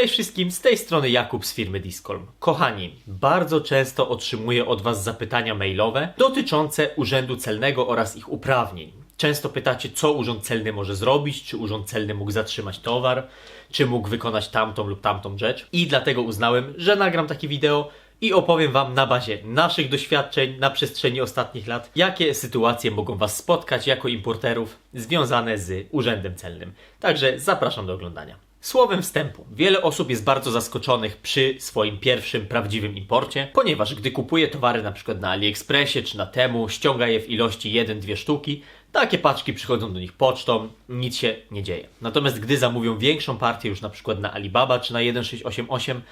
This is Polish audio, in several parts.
Cześć wszystkim, z tej strony Jakub z firmy Discolm. Kochani, bardzo często otrzymuję od Was zapytania mailowe dotyczące Urzędu Celnego oraz ich uprawnień. Często pytacie, co Urząd Celny może zrobić, czy Urząd Celny mógł zatrzymać towar, czy mógł wykonać tamtą lub tamtą rzecz. I dlatego uznałem, że nagram takie wideo i opowiem Wam na bazie naszych doświadczeń na przestrzeni ostatnich lat, jakie sytuacje mogą Was spotkać jako importerów związane z Urzędem Celnym. Także zapraszam do oglądania. Słowem wstępu, wiele osób jest bardzo zaskoczonych przy swoim pierwszym prawdziwym imporcie, ponieważ gdy kupuje towary przykład na AliExpressie czy na Temu, ściąga je w ilości 1-2 sztuki, takie paczki przychodzą do nich pocztą, nic się nie dzieje. Natomiast gdy zamówią większą partię już przykład na Alibaba czy na 1688,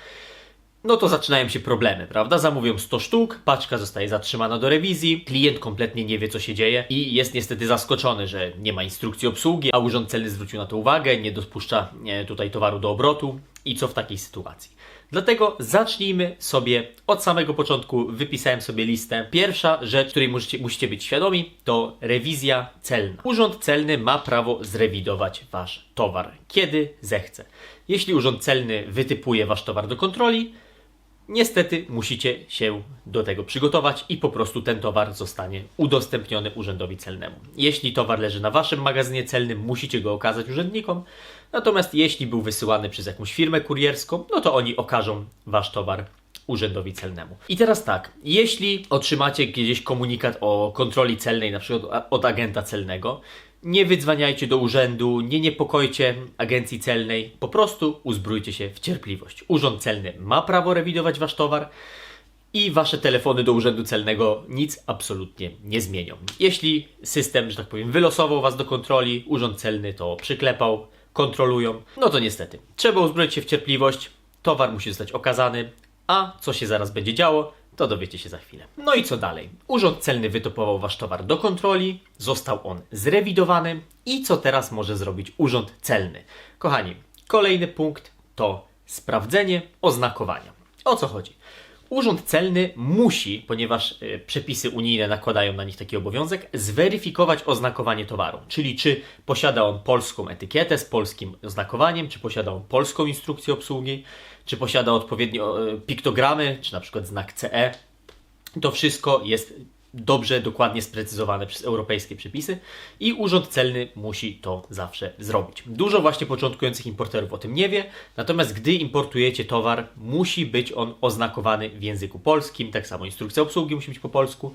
no to zaczynają się problemy, prawda? Zamówią 100 sztuk, paczka zostaje zatrzymana do rewizji, klient kompletnie nie wie, co się dzieje i jest niestety zaskoczony, że nie ma instrukcji obsługi, a urząd celny zwrócił na to uwagę, nie dopuszcza e, tutaj towaru do obrotu i co w takiej sytuacji. Dlatego zacznijmy sobie od samego początku. Wypisałem sobie listę. Pierwsza rzecz, której musicie, musicie być świadomi, to rewizja celna. Urząd celny ma prawo zrewidować wasz towar, kiedy zechce. Jeśli urząd celny wytypuje wasz towar do kontroli, Niestety musicie się do tego przygotować i po prostu ten towar zostanie udostępniony urzędowi celnemu. Jeśli towar leży na waszym magazynie celnym, musicie go okazać urzędnikom. Natomiast jeśli był wysyłany przez jakąś firmę kurierską, no to oni okażą wasz towar urzędowi celnemu. I teraz tak, jeśli otrzymacie gdzieś komunikat o kontroli celnej, na przykład od agenta celnego, nie wydzwaniajcie do urzędu, nie niepokojcie agencji celnej, po prostu uzbrójcie się w cierpliwość. Urząd celny ma prawo rewidować wasz towar i wasze telefony do urzędu celnego nic absolutnie nie zmienią. Jeśli system, że tak powiem, wylosował was do kontroli, urząd celny to przyklepał, kontrolują, no to niestety trzeba uzbroić się w cierpliwość, towar musi zostać okazany, a co się zaraz będzie działo, to dowiecie się za chwilę. No i co dalej? Urząd Celny wytopował wasz towar do kontroli, został on zrewidowany i co teraz może zrobić Urząd Celny? Kochani, kolejny punkt to sprawdzenie oznakowania. O co chodzi? Urząd Celny musi, ponieważ y, przepisy unijne nakładają na nich taki obowiązek, zweryfikować oznakowanie towaru. Czyli czy posiada on polską etykietę z polskim oznakowaniem, czy posiada on polską instrukcję obsługi, czy posiada odpowiednio y, piktogramy, czy na przykład znak CE. To wszystko jest dobrze, dokładnie sprecyzowane przez europejskie przepisy i Urząd Celny musi to zawsze zrobić. Dużo właśnie początkujących importerów o tym nie wie, natomiast gdy importujecie towar, musi być on oznakowany w języku polskim, tak samo instrukcja obsługi musi być po polsku,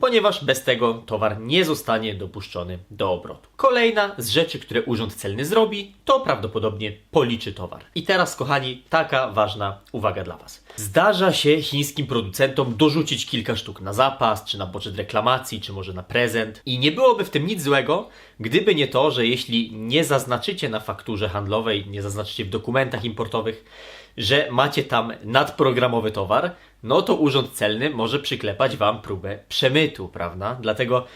ponieważ bez tego towar nie zostanie dopuszczony do obrotu. Kolejna z rzeczy, które Urząd Celny zrobi, to prawdopodobnie policzy towar. I teraz, kochani, taka ważna uwaga dla Was. Zdarza się chińskim producentom dorzucić kilka sztuk na zapas, czy na poczet reklamacji, czy może na prezent. I nie byłoby w tym nic złego, gdyby nie to, że jeśli nie zaznaczycie na fakturze handlowej, nie zaznaczycie w dokumentach importowych, że macie tam nadprogramowy towar, no to urząd celny może przyklepać wam próbę przemytu, prawda? Dlatego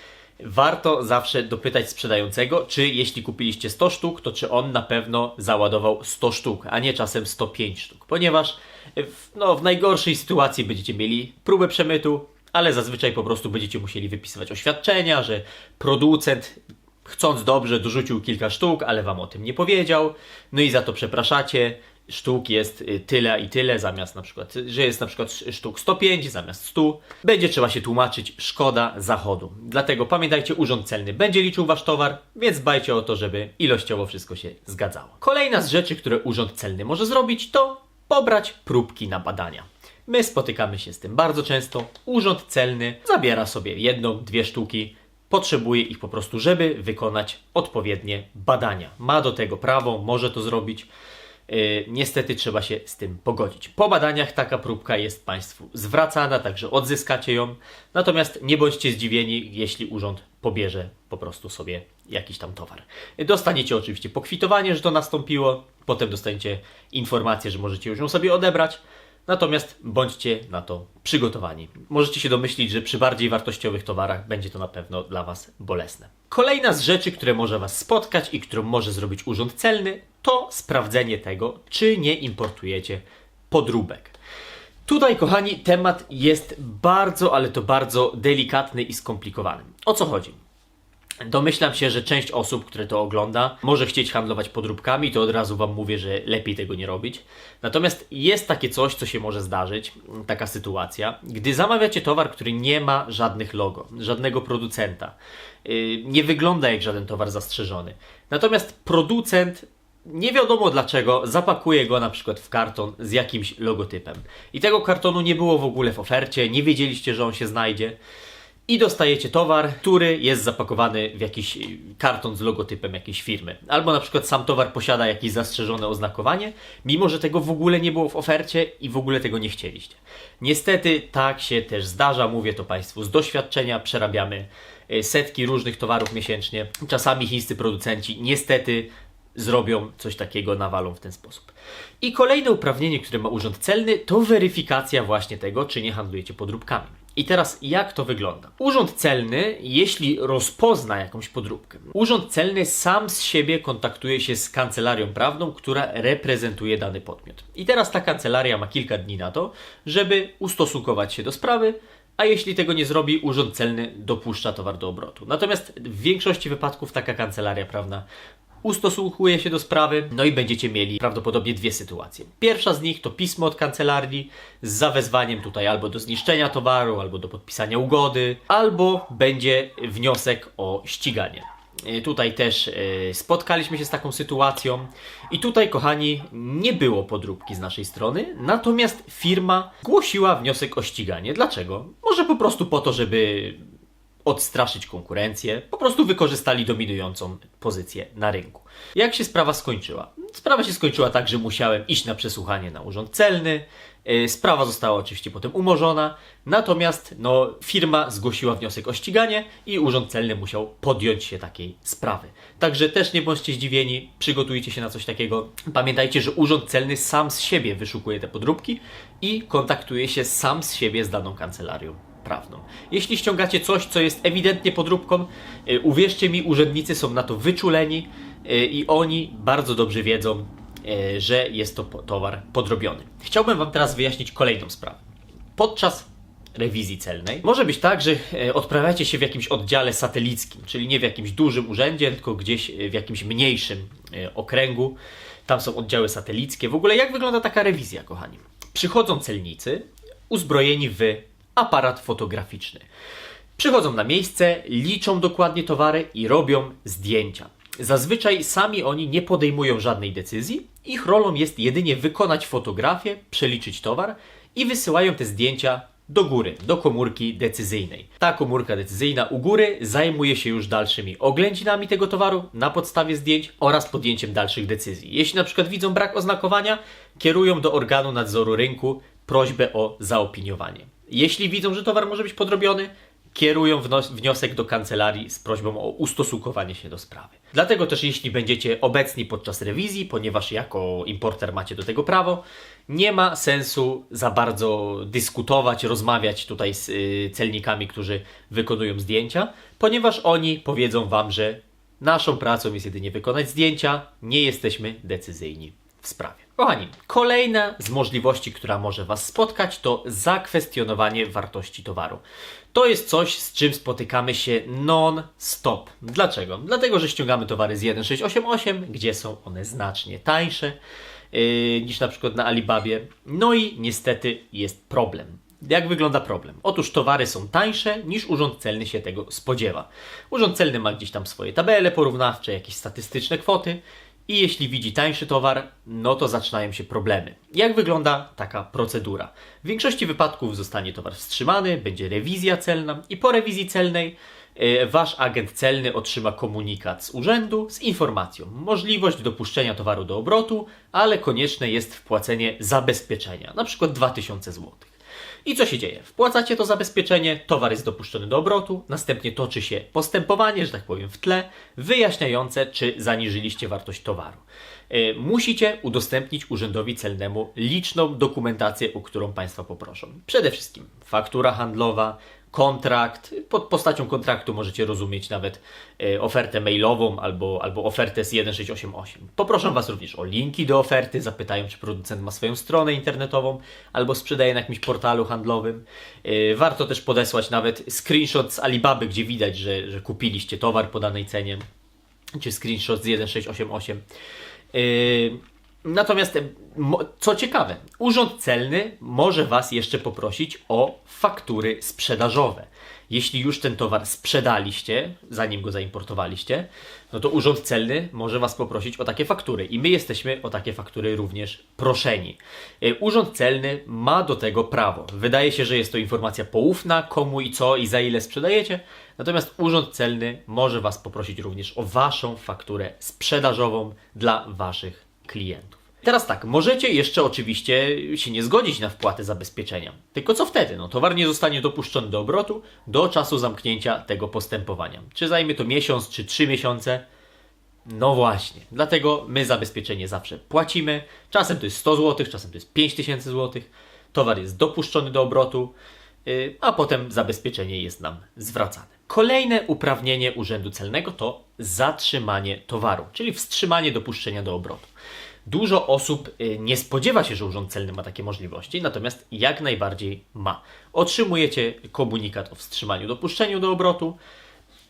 warto zawsze dopytać sprzedającego, czy jeśli kupiliście 100 sztuk, to czy on na pewno załadował 100 sztuk, a nie czasem 105 sztuk, ponieważ w, no, w najgorszej sytuacji będziecie mieli próbę przemytu, ale zazwyczaj po prostu będziecie musieli wypisywać oświadczenia, że producent chcąc dobrze dorzucił kilka sztuk, ale wam o tym nie powiedział, no i za to przepraszacie, sztuk jest y, tyle i tyle, zamiast na przykład, że jest na przykład sztuk 105 zamiast 100, będzie trzeba się tłumaczyć szkoda zachodu. Dlatego pamiętajcie, urząd celny będzie liczył wasz towar, więc dbajcie o to, żeby ilościowo wszystko się zgadzało. Kolejna z rzeczy, które urząd celny może zrobić, to pobrać próbki na badania. My spotykamy się z tym bardzo często. Urząd celny zabiera sobie jedną, dwie sztuki, potrzebuje ich po prostu, żeby wykonać odpowiednie badania. Ma do tego prawo, może to zrobić. Yy, niestety trzeba się z tym pogodzić. Po badaniach taka próbka jest Państwu zwracana, także odzyskacie ją. Natomiast nie bądźcie zdziwieni, jeśli urząd pobierze po prostu sobie jakiś tam towar. Dostaniecie oczywiście pokwitowanie, że to nastąpiło, potem dostaniecie informację, że możecie już ją sobie odebrać. Natomiast bądźcie na to przygotowani. Możecie się domyślić, że przy bardziej wartościowych towarach będzie to na pewno dla Was bolesne. Kolejna z rzeczy, które może Was spotkać i którą może zrobić Urząd Celny, to sprawdzenie tego, czy nie importujecie podróbek. Tutaj, kochani, temat jest bardzo, ale to bardzo delikatny i skomplikowany. O co chodzi? Domyślam się, że część osób, które to ogląda, może chcieć handlować podróbkami, to od razu Wam mówię, że lepiej tego nie robić. Natomiast jest takie coś, co się może zdarzyć, taka sytuacja, gdy zamawiacie towar, który nie ma żadnych logo, żadnego producenta, yy, nie wygląda jak żaden towar zastrzeżony. Natomiast producent nie wiadomo dlaczego zapakuje go na przykład w karton z jakimś logotypem. I tego kartonu nie było w ogóle w ofercie, nie wiedzieliście, że on się znajdzie. I dostajecie towar, który jest zapakowany w jakiś y, karton z logotypem jakiejś firmy. Albo na przykład sam towar posiada jakieś zastrzeżone oznakowanie, mimo że tego w ogóle nie było w ofercie i w ogóle tego nie chcieliście. Niestety tak się też zdarza, mówię to Państwu z doświadczenia, przerabiamy y, setki różnych towarów miesięcznie. Czasami chińscy producenci niestety zrobią coś takiego, nawalą w ten sposób. I kolejne uprawnienie, które ma Urząd Celny, to weryfikacja właśnie tego, czy nie handlujecie podróbkami. I teraz jak to wygląda? Urząd Celny, jeśli rozpozna jakąś podróbkę, Urząd Celny sam z siebie kontaktuje się z kancelarią prawną, która reprezentuje dany podmiot. I teraz ta kancelaria ma kilka dni na to, żeby ustosunkować się do sprawy, a jeśli tego nie zrobi, urząd celny dopuszcza towar do obrotu. Natomiast w większości wypadków taka kancelaria prawna ustosunkuje się do sprawy, no i będziecie mieli prawdopodobnie dwie sytuacje. Pierwsza z nich to pismo od kancelarii z zawezwaniem tutaj albo do zniszczenia towaru, albo do podpisania ugody, albo będzie wniosek o ściganie. E, Tutaj też e, spotkaliśmy się z taką sytuacją i tutaj, kochani, nie było podróbki z naszej strony, natomiast firma głosiła wniosek o ściganie. Dlaczego? Może po prostu po to, żeby odstraszyć konkurencję, po prostu wykorzystali dominującą pozycję na rynku. Jak się sprawa skończyła? Sprawa się skończyła tak, że musiałem iść na przesłuchanie na urząd celny. Yy, Sprawa została oczywiście potem umorzona, natomiast no, firma zgłosiła wniosek o ściganie i urząd celny musiał podjąć się takiej sprawy. Także też nie bądźcie zdziwieni, przygotujcie się na coś takiego. Pamiętajcie, że urząd celny sam z siebie wyszukuje te podróbki i kontaktuje się sam z siebie z daną kancelarią prawną. Jeśli ściągacie coś, co jest ewidentnie podróbką, y, uwierzcie mi, urzędnicy są na to wyczuleni y, i oni bardzo dobrze wiedzą, y, że jest to towar podrobiony. Chciałbym Wam teraz wyjaśnić kolejną sprawę. Podczas rewizji celnej może być tak, że odprawiacie się w jakimś oddziale satelickim, czyli nie w jakimś dużym urzędzie, tylko gdzieś w jakimś mniejszym okręgu. Tam są oddziały satelickie. W ogóle jak wygląda taka rewizja, kochani? Przychodzą celnicy uzbrojeni w aparat fotograficzny. Przychodzą na miejsce, liczą dokładnie towary i robią zdjęcia. Zazwyczaj sami oni nie podejmują żadnej decyzji. Ich rolą jest jedynie wykonać fotografię, przeliczyć towar i wysyłają te zdjęcia do góry, do komórki decyzyjnej. Ta komórka decyzyjna u góry zajmuje się już dalszymi oględzinami tego towaru na podstawie zdjęć oraz podjęciem dalszych decyzji. Jeśli na przykład widzą brak oznakowania, kierują do organu nadzoru rynku prośbę o zaopiniowanie. Jeśli widzą, że towar może być podrobiony, kierują wniosek do kancelarii z prośbą o ustosunkowanie się do sprawy. Dlatego też, jeśli będziecie obecni podczas rewizji, ponieważ jako importer macie do tego prawo, nie ma sensu za bardzo dyskutować, rozmawiać tutaj z y, celnikami, którzy wykonują zdjęcia, ponieważ oni powiedzą wam, że naszą pracą jest jedynie wykonać zdjęcia, nie jesteśmy decyzyjni w sprawie. Kochani, kolejna z możliwości, która może Was spotkać, to zakwestionowanie wartości towaru. To jest coś, z czym spotykamy się non-stop. Dlaczego? Dlatego, że ściągamy towary z 1688, gdzie są one znacznie tańsze yy, niż na przykład na Alibabie. No i niestety jest problem. Jak wygląda problem? Otóż towary są tańsze niż urząd celny się tego spodziewa. Urząd celny ma gdzieś tam swoje tabele porównawcze, jakieś statystyczne kwoty i jeśli widzi tańszy towar, no to zaczynają się problemy. Jak wygląda taka procedura? W większości wypadków zostanie towar wstrzymany, będzie rewizja celna i po rewizji celnej e, wasz agent celny otrzyma komunikat z urzędu z informacją możliwość dopuszczenia towaru do obrotu, ale konieczne jest wpłacenie zabezpieczenia, przykład 2000 zł. I co się dzieje? Wpłacacie to zabezpieczenie, towar jest dopuszczony do obrotu, następnie toczy się postępowanie, że tak powiem, w tle, wyjaśniające, czy zaniżyliście wartość towaru. E, Musicie udostępnić urzędowi celnemu liczną dokumentację, o którą Państwa poproszą. Przede wszystkim faktura handlowa, kontrakt. Pod postacią kontraktu możecie rozumieć nawet e, ofertę mailową albo, albo ofertę z 1688. Poproszę Was również o linki do oferty, zapytają, czy producent ma swoją stronę internetową albo sprzedaje na jakimś portalu handlowym. E, Warto też podesłać nawet screenshot z Alibaby, gdzie widać, że, że kupiliście towar po danej cenie, czy screenshot z 1688. Natomiast, co ciekawe, Urząd Celny może Was jeszcze poprosić o faktury sprzedażowe. Jeśli już ten towar sprzedaliście, zanim go zaimportowaliście, no to Urząd Celny może Was poprosić o takie faktury. I my jesteśmy o takie faktury również proszeni. E, Urząd Celny ma do tego prawo. Wydaje się, że jest to informacja poufna, komu i co i za ile sprzedajecie. Natomiast Urząd Celny może Was poprosić również o Waszą fakturę sprzedażową dla Waszych klientów. Teraz tak, możecie jeszcze oczywiście się nie zgodzić na wpłatę zabezpieczenia. Tylko co wtedy? No, towar nie zostanie dopuszczony do obrotu do czasu zamknięcia tego postępowania. Czy zajmie to miesiąc, czy trzy miesiące? No właśnie, dlatego my zabezpieczenie zawsze płacimy. Czasem to jest 100 zł, czasem to jest 5000 zł. Towar jest dopuszczony do obrotu, yy, a potem zabezpieczenie jest nam zwracane. Kolejne uprawnienie Urzędu Celnego to zatrzymanie towaru, czyli wstrzymanie dopuszczenia do obrotu. Dużo osób y, nie spodziewa się, że Urząd Celny ma takie możliwości, natomiast jak najbardziej ma. Otrzymujecie komunikat o wstrzymaniu dopuszczeniu do obrotu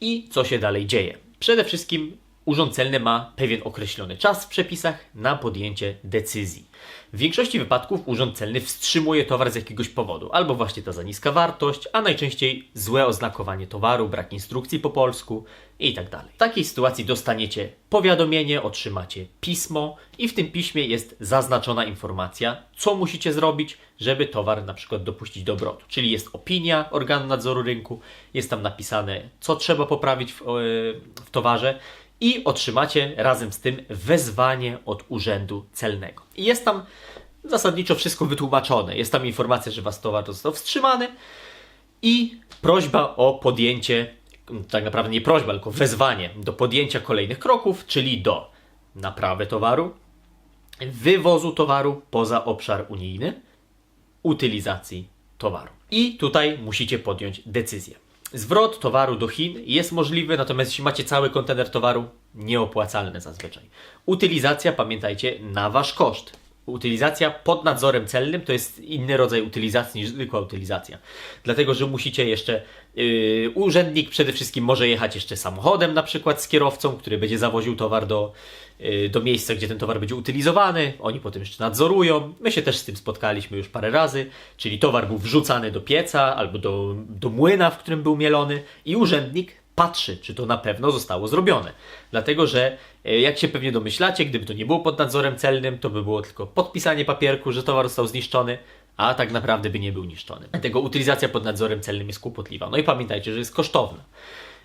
i co się dalej dzieje. Przede wszystkim Urząd Celny ma pewien określony czas w przepisach na podjęcie decyzji. W większości wypadków Urząd Celny wstrzymuje towar z jakiegoś powodu, albo właśnie ta za niska wartość, a najczęściej złe oznakowanie towaru, brak instrukcji po polsku itd. W takiej sytuacji dostaniecie powiadomienie, otrzymacie pismo i w tym piśmie jest zaznaczona informacja, co musicie zrobić, żeby towar na przykład dopuścić do obrotu. Czyli jest opinia organu nadzoru rynku, jest tam napisane, co trzeba poprawić w, e, w towarze i otrzymacie razem z tym wezwanie od urzędu celnego. I jest tam zasadniczo wszystko wytłumaczone. Jest tam informacja, że was towar został wstrzymany i prośba o podjęcie, tak naprawdę nie prośba, tylko wezwanie do podjęcia kolejnych kroków, czyli do naprawy towaru, wywozu towaru poza obszar unijny, utylizacji towaru. I tutaj musicie podjąć decyzję. Zwrot towaru do Chin jest możliwy, natomiast jeśli macie cały kontener towaru, nieopłacalny zazwyczaj. Utylizacja, pamiętajcie, na wasz koszt. Utylizacja pod nadzorem celnym to jest inny rodzaj utylizacji niż zwykła utylizacja. Dlatego, że musicie jeszcze, yy, urzędnik przede wszystkim może jechać jeszcze samochodem, na przykład z kierowcą, który będzie zawoził towar do, yy, do miejsca, gdzie ten towar będzie utylizowany. Oni potem jeszcze nadzorują. My się też z tym spotkaliśmy już parę razy, czyli towar był wrzucany do pieca albo do, do młyna, w którym był mielony i urzędnik patrzy, czy to na pewno zostało zrobione. Dlatego, że e, jak się pewnie domyślacie, gdyby to nie było pod nadzorem celnym, to by było tylko podpisanie papierku, że towar został zniszczony, a tak naprawdę by nie był niszczony. Dlatego utylizacja pod nadzorem celnym jest kłopotliwa. No i pamiętajcie, że jest kosztowna.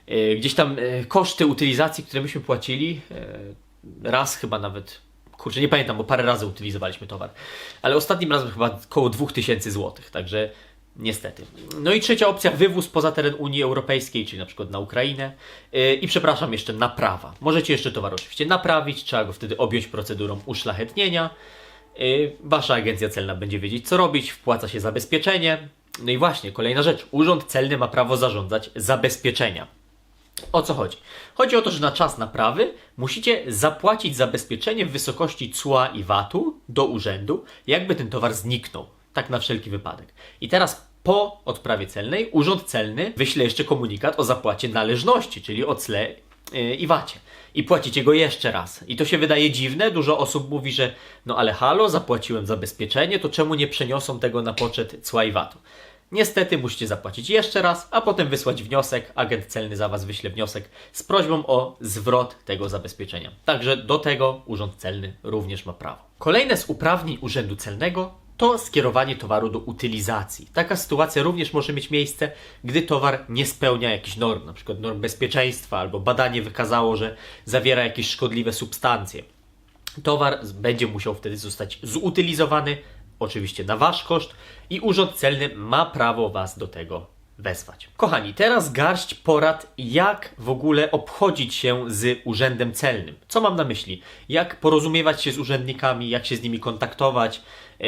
E, Gdzieś tam e, koszty utylizacji, które myśmy płacili, raz chyba nawet, kurczę, nie pamiętam, bo parę razy utylizowaliśmy towar, ale ostatnim razem chyba około 2000 zł, także Niestety. No i trzecia opcja, wywóz poza teren Unii Europejskiej, czyli na przykład na Ukrainę. Yy, I przepraszam, jeszcze naprawa. Możecie jeszcze towar oczywiście naprawić, trzeba go wtedy objąć procedurą uszlachetnienia. Yy, Wasza agencja celna będzie wiedzieć, co robić, wpłaca się zabezpieczenie. No i właśnie, kolejna rzecz. Urząd Celny ma prawo zarządzać zabezpieczenia. O co chodzi? Chodzi o to, że na czas naprawy musicie zapłacić zabezpieczenie w wysokości cła i VAT-u do urzędu, jakby ten towar zniknął. Tak na wszelki wypadek. I teraz po odprawie celnej Urząd Celny wyśle jeszcze komunikat o zapłacie należności, czyli o cle yy, i wacie. I płacicie go jeszcze raz. I to się wydaje dziwne. Dużo osób mówi, że no ale halo, zapłaciłem zabezpieczenie, to czemu nie przeniosą tego na poczet cła i VAT-u? Niestety musicie zapłacić jeszcze raz, a potem wysłać wniosek. Agent celny za Was wyśle wniosek z prośbą o zwrot tego zabezpieczenia. Także do tego Urząd Celny również ma prawo. Kolejne z uprawnień Urzędu Celnego to skierowanie towaru do utylizacji. Taka sytuacja również może mieć miejsce, gdy towar nie spełnia jakichś norm, np. norm bezpieczeństwa, albo badanie wykazało, że zawiera jakieś szkodliwe substancje. Towar będzie musiał wtedy zostać zutylizowany, oczywiście na wasz koszt, i urząd celny ma prawo was do tego wezwać. Kochani, teraz garść porad, jak w ogóle obchodzić się z urzędem celnym. Co mam na myśli? Jak porozumiewać się z urzędnikami, jak się z nimi kontaktować, e,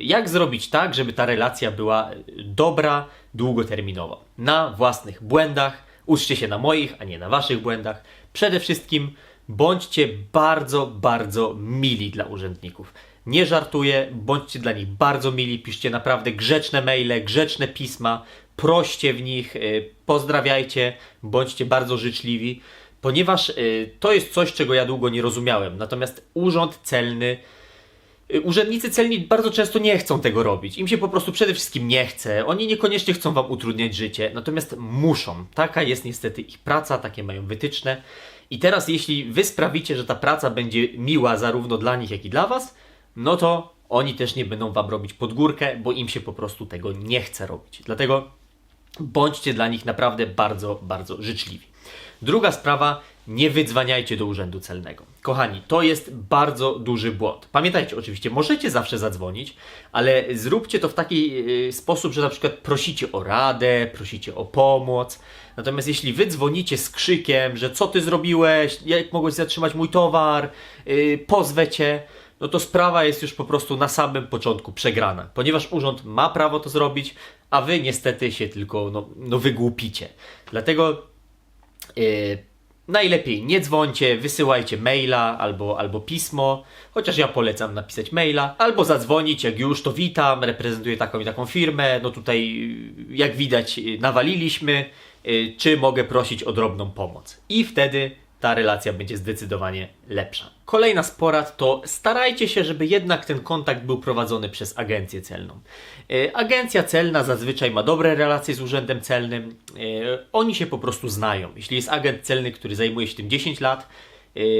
jak zrobić tak, żeby ta relacja była dobra, długoterminowo. Na własnych błędach, uczcie się na moich, a nie na waszych błędach. Przede wszystkim bądźcie bardzo, bardzo mili dla urzędników. Nie żartuję, bądźcie dla nich bardzo mili, piszcie naprawdę grzeczne maile, grzeczne pisma, proście w nich, y, pozdrawiajcie, bądźcie bardzo życzliwi, ponieważ y, to jest coś, czego ja długo nie rozumiałem. Natomiast urząd celny Y, Urzędnicy celni bardzo często nie chcą tego robić. Im się po prostu przede wszystkim nie chce. Oni niekoniecznie chcą wam utrudniać życie, natomiast muszą. Taka jest niestety ich praca, takie mają wytyczne. I teraz, jeśli wy sprawicie, że ta praca będzie miła zarówno dla nich, jak i dla was, no to oni też nie będą wam robić pod górkę, bo im się po prostu tego nie chce robić. Dlatego bądźcie dla nich naprawdę bardzo, bardzo życzliwi. Druga sprawa, nie wydzwaniajcie do urzędu celnego. Kochani, to jest bardzo duży błąd. Pamiętajcie, oczywiście, możecie zawsze zadzwonić, ale zróbcie to w taki y, sposób, że na przykład prosicie o radę, prosicie o pomoc. Natomiast jeśli wy dzwonicie z krzykiem, że co ty zrobiłeś, jak mogłeś zatrzymać mój towar, yy, pozwę cię, no to sprawa jest już po prostu na samym początku przegrana, ponieważ urząd ma prawo to zrobić, a wy niestety się tylko no, no wygłupicie. Dlatego yy, najlepiej nie dzwońcie, wysyłajcie maila albo, albo pismo, chociaż ja polecam napisać maila, albo zadzwonić, jak już to witam, reprezentuję taką i taką firmę, no tutaj jak widać nawaliliśmy, yy, czy mogę prosić o drobną pomoc. I wtedy ta relacja będzie zdecydowanie lepsza. Kolejna z porad to starajcie się, żeby jednak ten kontakt był prowadzony przez agencję celną. E, Agencja celna zazwyczaj ma dobre relacje z urzędem celnym. E, Oni się po prostu znają. Jeśli jest agent celny, który zajmuje się tym 10 lat,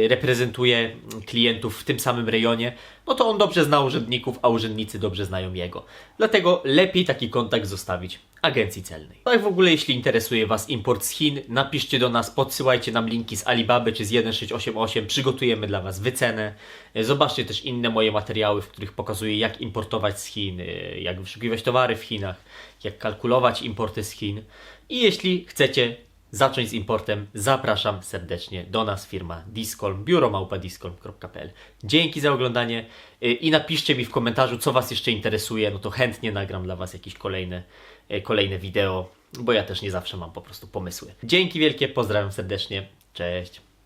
reprezentuje klientów w tym samym rejonie, no to on dobrze zna urzędników, a urzędnicy dobrze znają jego. Dlatego lepiej taki kontakt zostawić agencji celnej. Tak w ogóle, jeśli interesuje Was import z Chin, napiszcie do nas, podsyłajcie nam linki z Alibaby czy z 1688, przygotujemy dla Was wycenę. E, Zobaczcie też inne moje materiały, w których pokazuję jak importować z Chin, e, jak wyszukiwać towary w Chinach, jak kalkulować importy z Chin. I jeśli chcecie zacząć z importem, zapraszam serdecznie do nas, firma Discolm, biuromałpa.discolm.pl. Dzięki za oglądanie y, i napiszcie mi w komentarzu, co Was jeszcze interesuje, no to chętnie nagram dla Was jakieś kolejne, y, kolejne wideo, bo ja też nie zawsze mam po prostu pomysły. Dzięki wielkie, pozdrawiam serdecznie, cześć.